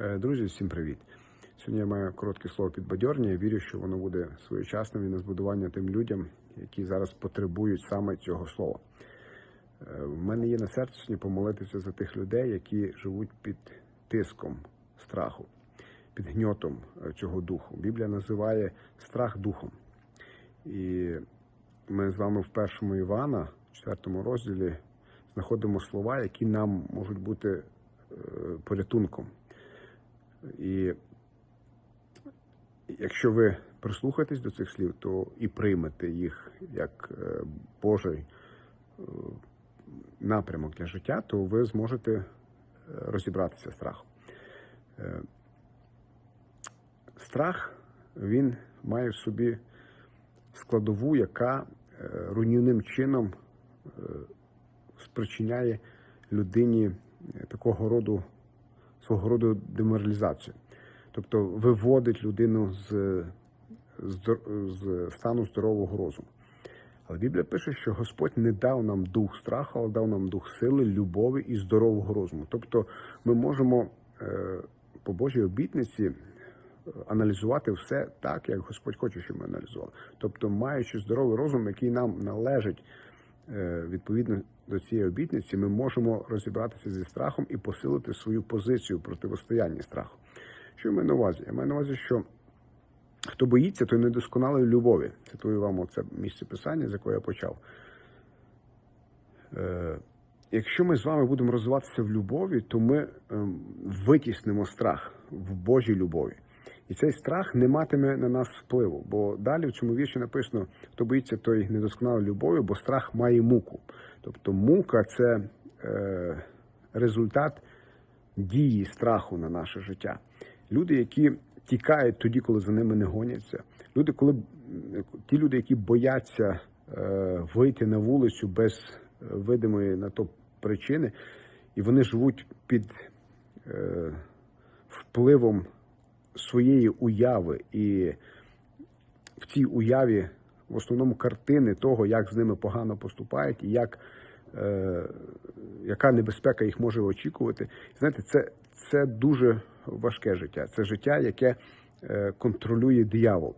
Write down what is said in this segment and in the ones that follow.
Е, Друзі, всім привіт! Сьогодні я маю коротке слово підбадьорення. Я вірю, що воно буде своєчасним і на збудування тим людям, які зараз потребують саме цього слова. Е, В мене є на серці помолитися за тих людей, які живуть під тиском страху, під гньотом е, цього духу. Біблія називає страх духом. І ми з вами в першому Івана, четвертому розділі, знаходимо слова, які нам можуть бути порятунком. І якщо ви прислухаєтесь до цих слів, то і приймете їх як е, Божий е, напрямок для життя, то ви зможете е, розібратися страхом. Страх він має в собі складову, яка руйнівним чином спричиняє людині такого роду свого роду деморалізацію. Тобто виводить людину з, з, з стану здорового розуму. Але Біблія пише, що Господь не дав нам дух страху, але дав нам дух сили, любові і здорового розуму. Тобто ми можемо е, по Божій обітниці е, аналізувати все так, як Господь хоче, щоб ми аналізували. Тобто, маючи здоровий розум, який нам належить відповідно до цієї обітниці, ми можемо розібратися зі страхом і посилити свою позицію протистояння страху. Що я маю на увазі? Я маю на увазі, що хто боїться, той недосконалий в любові. Цитую вам оце місце писання, з якого я почав. Е, Якщо ми з вами будемо розвиватися в любові, то ми ем, витіснимо страх в Божій любові. І цей страх не матиме на нас впливу. Бо далі в цьому вірші написано: хто боїться, той недосконалий любов'ю, бо страх має муку. Тобто мука це е, результат дії страху на наше життя. Люди, які тікають тоді, коли за ними не гоняться. Люди, коли ті люди, які бояться е, вийти на вулицю без видимої на то причини, і вони живуть під е, впливом своєї уяви, і в цій уяві в основному картини того, як з ними погано поступають, і як, е, яка небезпека їх може очікувати. Знаєте, це, це дуже важке життя. Це життя, яке е, контролює диявол.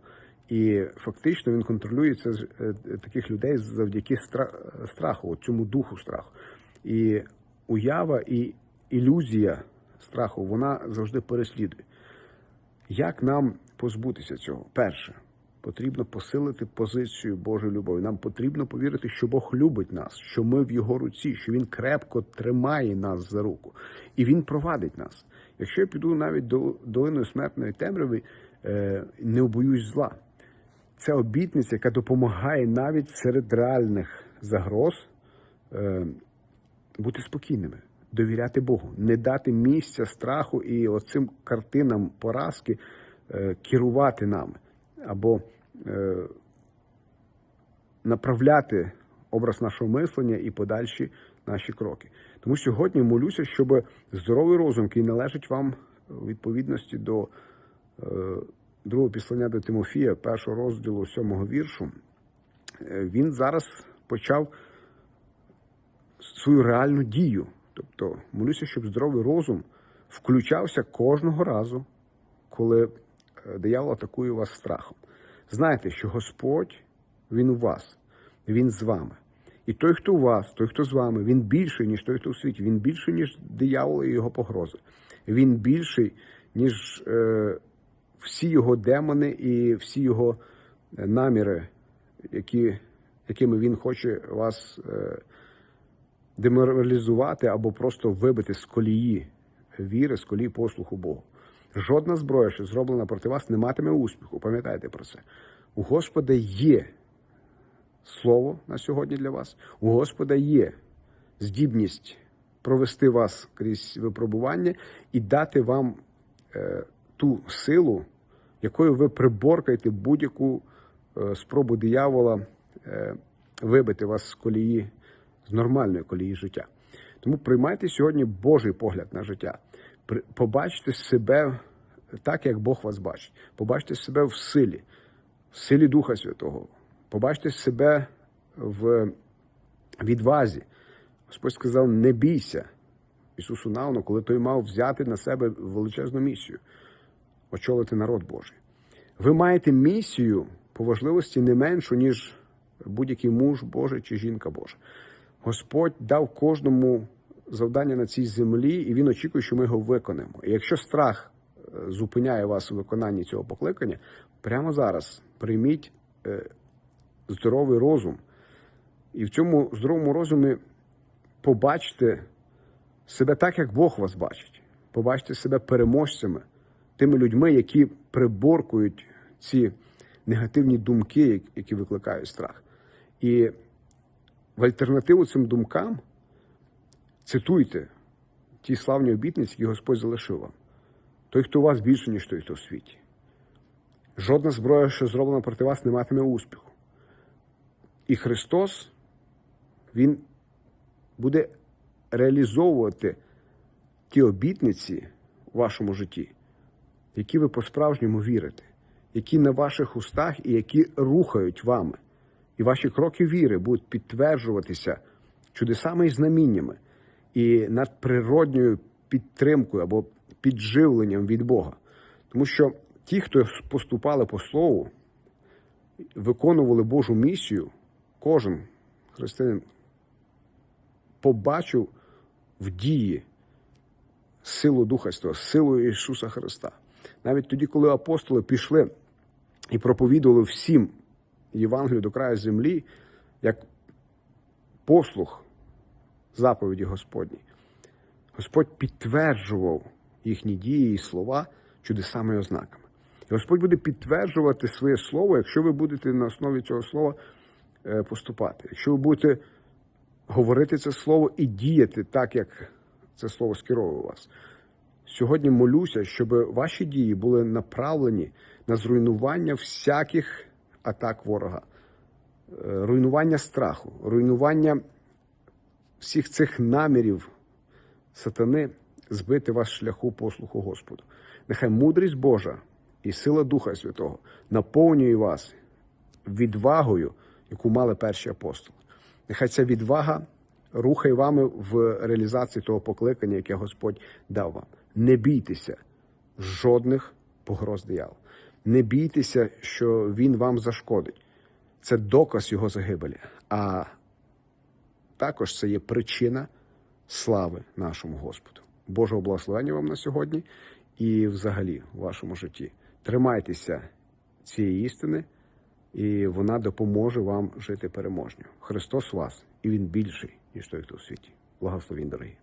І фактично він контролює це е, таких людей завдяки стра- страху, цьому духу страху. І уява і ілюзія страху вона завжди переслідує. Як нам позбутися цього? Перше, потрібно посилити позицію Божої любові. Нам потрібно повірити, що Бог любить нас, що ми в Його руці, що Він крепко тримає нас за руку, і Він провадить нас. Якщо я піду навіть до долиною смертної темряви, е, не обоюсь зла. Це обітниця, яка допомагає навіть серед реальних загроз е, бути спокійними, довіряти Богу, не дати місця страху і оцим картинам поразки е, керувати нами або е, направляти образ нашого мислення і подальші наші кроки. Тому сьогодні молюся, щоб здоровий розум, який належить вам у відповідності до е, другого післання до Тимофія, першого розділу сьомого віршу, він зараз почав свою реальну дію. Тобто молюся, щоб здоровий розум включався кожного разу, коли е, диявол атакує вас страхом. Знайте, що Господь, Він у вас, Він з вами. І той, хто у вас, той, хто з вами, він більший, ніж той, хто у світі. Він більший, ніж диявол і його погрози. Він більший, ніж е, всі його демони і всі його е, наміри, які, якими він хоче вас е, деморалізувати або просто вибити з колії віри, з колії послуху Богу. Жодна зброя, що зроблена проти вас, не матиме успіху. Пам'ятайте про це. У Господа є слово на сьогодні для вас. У Господа є здібність провести вас крізь випробування і дати вам е, ту силу, якою ви приборкаєте будь-яку е, спробу диявола е, вибити вас з колії, з нормальної колії життя. Тому приймайте сьогодні Божий погляд на життя. Побачте себе так, як Бог вас бачить. Побачте себе в силі, в силі Духа Святого. Побачте себе в відвазі. Господь сказав: не бійся, Ісусу Навну, коли той мав взяти на себе величезну місію очолити народ Божий. Ви маєте місію по важливості не меншу, ніж будь-який муж Божий чи жінка Божа. Господь дав кожному завдання на цій землі, і він очікує, що ми його виконаємо. І якщо страх е, зупиняє вас у виконанні цього покликання, прямо зараз прийміть е, здоровий розум, і в цьому здоровому розумі побачте себе так, як Бог вас бачить. Побачте себе переможцями, тими людьми, які приборкують ці негативні думки, які викликають страх. І в альтернативу цим думкам цитуйте ті славні обітниці, які Господь залишив вам. Той, хто у вас більше, ніж той, хто в світі. Жодна зброя, що зроблена проти вас, не матиме успіху. І Христос, Він буде реалізовувати ті обітниці в вашому житті, які ви по-справжньому вірите, які на ваших устах і які рухають вами. І ваші кроки віри будуть підтверджуватися чудесами і знаміннями і надприродньою підтримкою або підживленням від Бога. Тому що ті, хто поступали по слову, виконували Божу місію, кожен християнин побачив в дії силу Духа Святого, силу Ісуса Христа. Навіть тоді, коли апостоли пішли і проповідували всім Євангелію до краю землі, як послух заповіді Господній, Господь підтверджував їхні дії і слова чудесами і ознаками. І Господь буде підтверджувати своє слово, якщо ви будете на основі цього слова е, поступати. Якщо ви будете говорити це слово і діяти так, як це слово скеровує вас. Сьогодні молюся, щоб ваші дії були направлені на зруйнування всяких атак ворога, е, руйнування страху, руйнування всіх цих намірів сатани збити вас шляху послуху Господу. Нехай мудрість Божа і сила Духа Святого наповнює вас відвагою, яку мали перші апостоли. Нехай ця відвага рухає вами в реалізації того покликання, яке Господь дав вам. Не бійтеся жодних погроз диявола. Не бійтеся, що він вам зашкодить. Це доказ його загибелі. А також це є причина слави нашому Господу. Божого благословення вам на сьогодні і взагалі в вашому житті. Тримайтеся цієї істини, і вона допоможе вам жити переможньо. Христос вас, і Він більший, ніж той, хто в світі. Благословінь, дорогі.